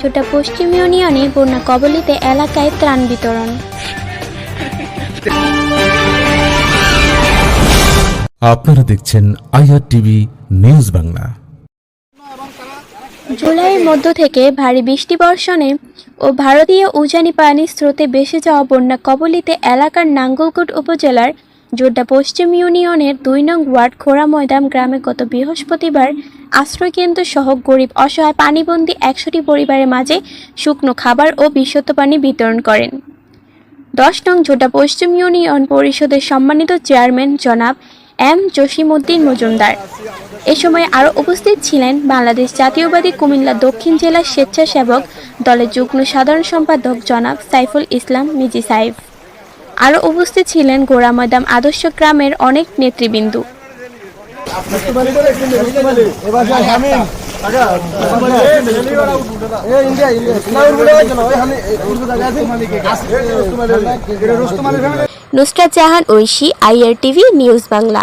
ছোটা পশ্চিম ইউনিয়নে বন্যা কবলিতে এলাকায় ত্রাণ বিতরণ। আপনারা দেখছেন আইআর টিভি নিউজ বাংলা। জুলাইয়ের মধ্য থেকে ভারী বৃষ্টি বর্ষণে ও ভারতীয় উজানি পানির স্রোতে ভেসে যাওয়া বন্যা কবলিতে এলাকার নাঙ্গলকোট উপজেলার জোড্ডা পশ্চিম ইউনিয়নের দুই নং ওয়ার্ড খোড়া ময়দান গ্রামে গত বৃহস্পতিবার আশ্রয়কেন্দ্র সহ গরিব অসহায় পানিবন্দী একশোটি পরিবারের মাঝে শুকনো খাবার ও বিশুদ্ধ পানি বিতরণ করেন। দশ নং জোড্ডা পশ্চিম ইউনিয়ন পরিষদের সম্মানিত চেয়ারম্যান জনাব এম জসিমউদ্দিন মজুমদার। এ সময় আরও উপস্থিত ছিলেন বাংলাদেশ জাতীয়বাদী কুমিল্লা দক্ষিণ জেলার স্বেচ্ছাসেবক দলের যুগ্ম সাধারণ সম্পাদক জনাব সাইফুল ইসলাম মিজি সাইফ। আরও উপস্থিত ছিলেন গোড়া ময়দাম আদর্শ গ্রামের অনেক নেতৃবৃন্দু। Nusrat Jahan, Oishi IR TV news Bangla.